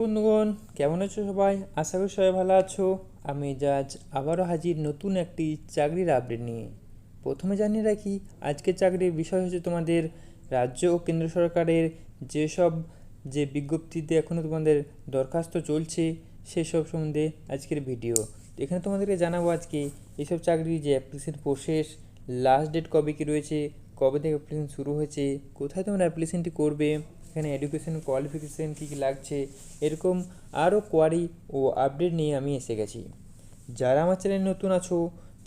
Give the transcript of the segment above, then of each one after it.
বন্ধুগণ, কেমন আছো সবাই? আশা করি সবাই ভালো আছো। আমি জাজ আবারও হাজির নতুন একটি চাকরির আপডেট নিয়ে। প্রথমে জানিয়ে রাখি, আজকের চাকরির বিষয় হচ্ছে তোমাদের রাজ্য ও কেন্দ্র সরকারের যেসব যে বিজ্ঞপ্তিতে এখনও তোমাদের দরখাস্ত চলছে, সেসব সম্বন্ধে আজকের ভিডিও এখানে তোমাদেরকে জানাব আজকে এইসব চাকরির যে অ্যাপ্লিকেশন প্রসেস লাস্ট ডেট কবে কী রয়েছে, কবে থেকে অ্যাপ্লিকেশন শুরু হয়েছে, কোথায় তোমরা অ্যাপ্লিকেশনটি করবে এখানে এডুকেশন কোয়ালিফিকেশান কী কী লাগছে, এরকম আরও কোয়ারি ও আপডেট নিয়ে আমি এসে গেছি। যারা আমার চ্যানেল নতুন আছো,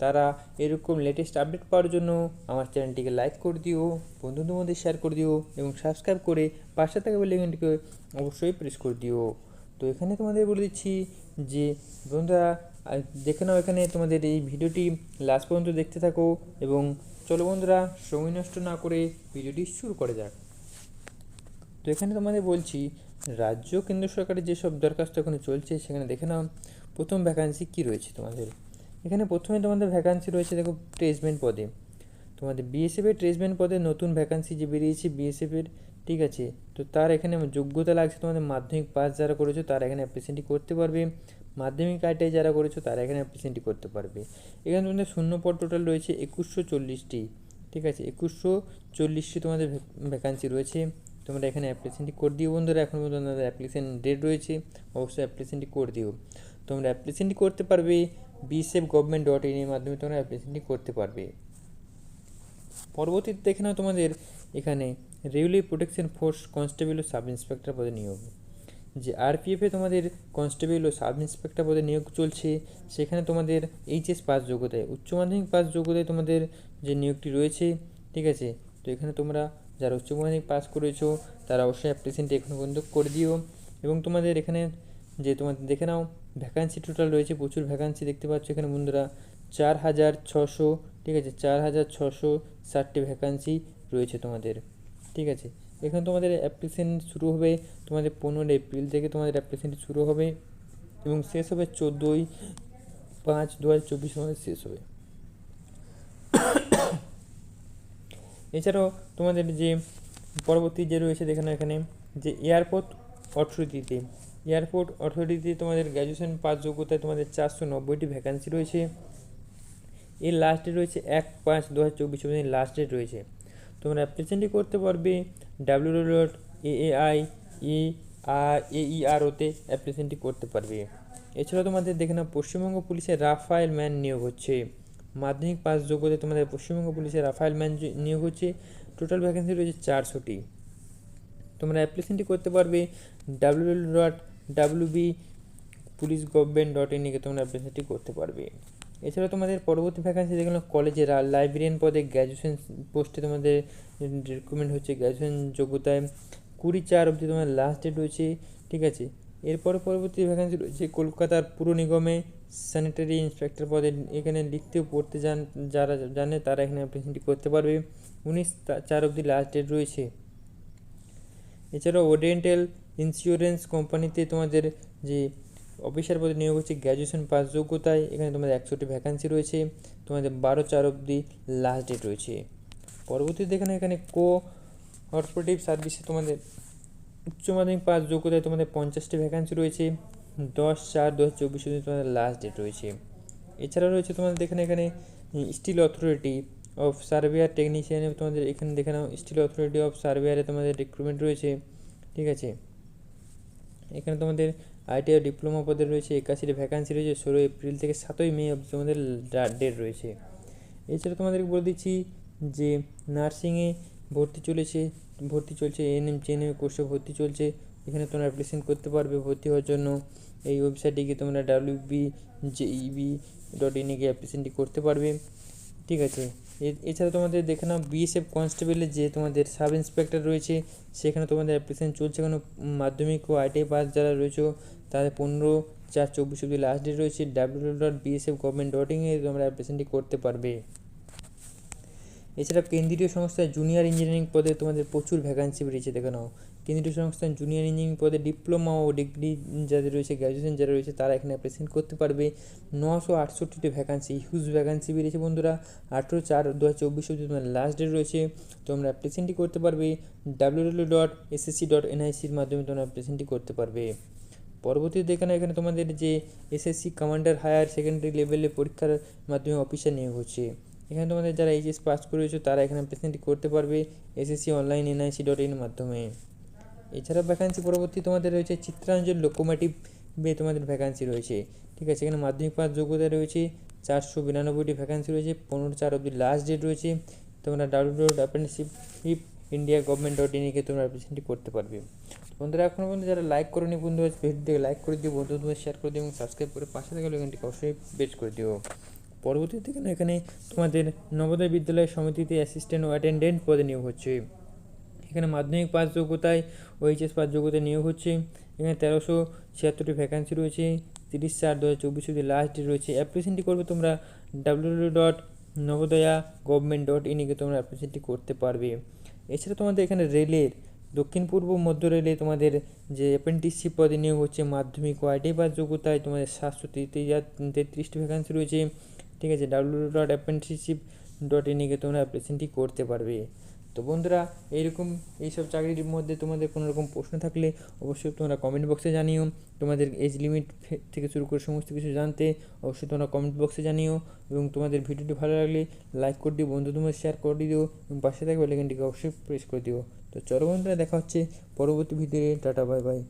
তারা এরকম লেটেস্ট আপডেট পাওয়ার জন্য আমার চ্যানেলটিকে লাইক করে দিও, বন্ধুদের মধ্যে শেয়ার করে দিও এবং সাবস্ক্রাইব করে পাশে থাকা বেলাইকনটিকে অবশ্যই প্রেস করে দিও। তো এখানে তোমাদের বলে দিচ্ছি যে, বন্ধুরা দেখে নাও এখানে তোমাদের এই ভিডিওটি লাস্ট পর্যন্ত দেখতে থাকো এবং চলো বন্ধুরা সময় নষ্ট না করে ভিডিওটি শুরু করা যাক। তো এখানে তোমাদের বলছি, রাজ্য কেন্দ্র সরকারের যেসব দরখাস্ত এখানে চলছে সেখানে দেখে নাও। প্রথম ভ্যাকান্সি কী রয়েছে তোমাদের? এখানে প্রথমে তোমাদের ভ্যাকান্সি রয়েছে দেখো ট্রেসমেন্ট পদে। তোমাদের বিএসএফের ট্রেসমেন্ট পদে নতুন ভ্যাকান্সি যে বেরিয়েছে বিএসএফের ঠিক আছে? তো তার এখানে যোগ্যতা লাগছে তোমাদের মাধ্যমিক পাস যারা করেছ তারা এখানে অ্যাপ্লিকেশনটি করতে পারবে। মাধ্যমিক আইটাই যারা করেছ তারা এখানে অ্যাপ্লিকেশনটি করতে পারবে। এখানে তোমাদের শূন্য পদ টোটাল রয়েছে একুশশো চল্লিশটি, ঠিক আছে? একুশশো চল্লিশটি তোমাদের ভ্যাকান্সি রয়েছে। তোমরা এখানে অ্যাপ্লিকেশনটি করে দিও বন্ধুরা। এখন পর্যন্ত তোমাদের অ্যাপ্লিকেশন ডেট রয়েছে, অবশ্যই অ্যাপ্লিকেশনটি করে দিও। তোমরা অ্যাপ্লিকেশনটি করতে পারবে বিএসএফ গভর্নমেন্ট ডট ইন এর মাধ্যমে তোমরা অ্যাপ্লিকেশনটি করতে পারবে। পরবর্তীতে দেখে নাও তোমাদের এখানে রেগুলার প্রোটেকশন ফোর্স কনস্টেবল ও সাব ইন্সপেক্টর পদে নিয়োগ। যে আরপিএফে তোমাদের কনস্টেবল ও সাব ইন্সপেক্টর পদে নিয়োগ চলছে, সেখানে তোমাদের এইচএস পাস যোগ্যতায়, উচ্চ মাধ্যমিক পাস যোগ্যতায় তোমাদের যে নিয়োগটি রয়েছে, ঠিক আছে? তো এখানে তোমরা যারা উচ্চ মাধ্যমিক পাস করেছ, তারা অবশ্যই অ্যাপ্লিকেশনটি এখনও পর্যন্ত করে দিও। এবং তোমাদের এখানে যে তোমাদের দেখে নাও ভ্যাকান্সি টোটাল রয়েছে, প্রচুর ভ্যাকান্সি দেখতে পাচ্ছ এখানে বন্ধুরা। চার হাজার ছশো, ঠিক আছে, চার হাজার ছশো ষাটটি ভ্যাকান্সি রয়েছে তোমাদের, ঠিক আছে। এখানে তোমাদের অ্যাপ্লিকেশন শুরু হবে তোমাদের পনেরো এপ্রিল থেকে তোমাদের অ্যাপ্লিকেশনটি শুরু হবে এবং শেষ হবে চোদ্দোই পাঁচ দু হাজার চব্বিশ শেষ হবে। এছাড়াও তোমাদের যে পরবর্তী যে রয়েছে দেখে নাও এখানে, যে এয়ারপোর্ট অথরিটিতে। এয়ারপোর্ট অথরিটিতে তোমাদের গ্র্যাজুয়েশন পাস যোগ্যতায় তোমাদের চারশো নব্বইটি ভ্যাকান্সি রয়েছে। এর লাস্ট ডেট রয়েছে এক পাঁচ দু হাজার চব্বিশ পর্যন্ত লাস্ট ডেট রয়েছে। তোমরা অ্যাপ্লিকেশনটি করতে পারবে W dot A I A R ওতে অ্যাপ্লিকেশনটি করতে পারবে। এছাড়াও তোমাদের দেখে নাও পশ্চিমবঙ্গ পুলিশের রাফায়েল ম্যান নিয়োগ হচ্ছে। মাধ্যমিক পাস যোগ্যতায় তোমাদের পশ্চিমবঙ্গ পুলিশের রাফায়েল ম্যান নিয়োগ হচ্ছে। টোটাল ভ্যাকেন্সি রয়েছে চারশোটি। তোমরা অ্যাপ্লিকেশনটি করতে পারবে W dot W B police government dot in গিয়ে তোমরা অ্যাপ্লিকেশনটি করতে পারবে। এছাড়া তোমাদের পরবর্তী ভ্যাকান্সি দেখলাম কলেজের লাইব্রেরিয়ান পদে গ্র্যাজুয়েশন পোস্টে তোমাদের রিক্রুটমেন্ট হচ্ছে গ্র্যাজুয়েশন যোগ্যতায়। কুড়ি চার অবধি তোমার লাস্ট ডেট রয়েছে, ঠিক আছে? এরপর পরবর্তী ভ্যাকান্সি রয়েছে কলকাতার পুর নিগমে স্যানিটারি ইন্সপেক্টর পদে। এখানে লিখতে পড়তে যান, যারা জানে তারা এখানে অ্যাপ্লিকেশনটি করতে পারবে। উনিশ চার অবধি লাস্ট ডেট রয়েছে। এছাড়াও ওডেন্টাল ইন্স্যুরেন্স কোম্পানিতে তোমাদের যে অফিসার পদে নিয়োগ হচ্ছে গ্র্যাজুয়েশন পাস যোগ্যতায়, এখানে তোমাদের একশোটি ভ্যাকান্সি রয়েছে। তোমাদের বারো চার অবধি লাস্ট ডেট রয়েছে। পরবর্তীতে এখানে এখানে কো অপারেটিভ সার্ভিসে তোমাদের উচ্চ মাধ্যমিক পাস যোগ্যতায় তোমাদের পঞ্চাশটি ভ্যাকান্সি রয়েছে। দশ, চার দু হাজার চব্বিশ পর্যন্ত তোমাদের লাস্ট ডেট রয়েছে। এছাড়াও রয়েছে তোমাদের এখানে এখানে স্টিল অথরিটি অফ সার্ভেয়ার টেকনিশিয়ানে তোমাদের এখানে দেখে নাও স্টিল অথরিটি অফ সার্ভেয়ারে তোমাদের রিক্রুটমেন্ট রয়েছে। ঠিক আছে? এখানে তোমাদের আইটিআই ডিপ্লোমা পদের রয়েছে, একাশিটি ভ্যাকান্সি রয়েছে, ষোলো এপ্রিল থেকে সাতই মে অবধি তোমাদের ডেট রয়েছে। এছাড়া তোমাদেরকে বলে দিচ্ছি যে নার্সিংয়ে ভর্তি চলেছে, ভর্তি চলছে এনএম জেএনএম কোর্সে ভর্তি চলছে। এখানে তোমরা অ্যাপ্লিকেশন করতে পারবে ভর্তি হওয়ার জন্য। এই ওয়েবসাইটে গিয়ে তোমরা ডাব্লিউ বি জেইবি ডট ইনে গিয়ে অ্যাপ্লিকেশনটি করতে পারবে। ঠিক আছে? এ- এছাড়া তোমাদের দেখে নাও বিএসএফ কনস্টেবলের যে তোমাদের সাব ইন্সপেক্টর রয়েছে, সেখানে তোমাদের অ্যাপ্লিকেশন চলছে কোনো মাধ্যমিক ও আইটিআই পাস যারা রয়েছে, তাদের পনেরো চার চব্বিশ অব্দি লাস্ট ডেট রয়েছে। W dot BSF government dot ইনে তোমরা অ্যাপ্লিকেশনটি করতে পারবে। এছাড়া কেন্দ্রীয় সংস্থায় জুনিয়র ইঞ্জিনিয়ারিং পদে তোমাদের প্রচুর ভ্যাকান্সি বেরিয়েছে, দেখে নাও। কেন্দ্রীয় সংস্থায় জুনিয়র ইঞ্জিনিয়ারিং পদে ডিপ্লোমা ও ডিগ্রি যাদের রয়েছে গ্র্যাজুয়েশন যারা রয়েছে, তারা এখানে অ্যাপ্লিকেশন করতে পারবে। নশো আটষট্টিটি ভ্যাকান্সি হিউজ ভ্যাকান্সি বেরিয়েছে বন্ধুরা। আঠেরো চার দু হাজার চব্বিশ অব্দি তোমার লাস্ট ডেট রয়েছে। তোমরা অ্যাপ্লিকেশনটি করতে পারবে। W W dot SSC dot এনআইসির মাধ্যমে তোমরা অ্যাপ্লিকেশনটি করতে পারবে। পরবর্তীতে এখানে এখানে তোমাদের যে এসএসসি কমান্ডার হায়ার সেকেন্ডারি লেভেলে পরীক্ষার মাধ্যমে অফিসার নিয়োগ হচ্ছে। এখানে তোমাদের যারা এইচএস পাস করেছ, তারা এখানে প্রেজেন্ট করতে পারবে SSC online NIC dot in মাধ্যমে। এছাড়া ভ্যাকান্সি পরবর্তী তোমাদের রয়েছে চিত্রাঞ্চল লোকোমেটিভ বে তোমাদের ভ্যাকান্সি রয়েছে। ঠিক আছে, এখানে মাধ্যমিক পাস যোগ্যতা রয়েছে, চারশো বিরানব্বইটি ভ্যাকান্সি রয়েছে, পনেরো চার অব্দি লাস্ট ডেট রয়েছে। তোমরা W dot apprenticeship India government dot ইনে গিয়ে তোমরা অ্যাপ্লিকেশনটি করতে পারবে। বন্ধুরা এখনও পর্যন্ত যারা লাইক করেনি বন্ধু ভিডিওটিকে লাইক করে দিও। বন্ধু শেয়ার করে দিও এবং সাবস্ক্রাইব করে পাশে থাকা লেখানটিকে অবশ্যই বেচ করে দিও। পরবর্তীতে এখানে এখানে তোমাদের নবোদয় বিদ্যালয় সমিতিতে অ্যাসিস্ট্যান্ট ও অ্যাটেন্ডেন্ট পদে নিয়োগ হচ্ছে। এখানে মাধ্যমিক পাস যোগ্যতায় ও এইচএস পাস যোগ্যতায় নিয়োগ হচ্ছে। এখানে তেরোশো ছিয়াত্তরটি ভ্যাকান্সি রয়েছে, তিরিশ চার দু হাজার চব্বিশ অব্দি লাস্ট ডেট রয়েছে। অ্যাপ্লিকেশনটি করবে তোমরা W dot Navodaya government dot ইনে গিয়ে তোমরা অ্যাপ্লিকেশনটি করতে পারবে। এছাড়া তোমাদের এখানে রেলের, দক্ষিণ পূর্ব মধ্য রেলে তোমাদের যে অ্যাপ্রেন্টিসশিপ পদে নিয়োগ হচ্ছে, মাধ্যমিক ও আইটি পাস যোগ্যতায় তোমাদের সাতশো তেত্রিশটি ভ্যাকান্সি রয়েছে। ঠিক আছে ডাব্লিউ ডট অ্যাপ্রেন্টিসশিপ ডট ইনে গিয়ে তোমরা অ্যাপ্লিকেশনটি করতে পারবে। তো বন্ধুরা, এইরকম এইসব চাকরির মধ্যে তোমাদের কোনো রকম প্রশ্ন থাকলে অবশ্যই তোমরা কমেন্ট বক্সে জানিও। তোমাদের এজ লিমিট থেকে শুরু করে সমস্ত কিছু জানতে অবশ্যই তোমরা কমেন্ট বক্সে জানিও এবং তোমাদের ভিডিওটি ভালো লাগলে লাইক করে দিও বন্ধু তোমার শেয়ার করে দিও এবং পাশে থাকবে লেখানটিকে অবশ্যই প্রেস করে দিও। তো চলো বন্ধুরা, দেখা হচ্ছে পরবর্তী ভিডিওতে টাটা বাই বাই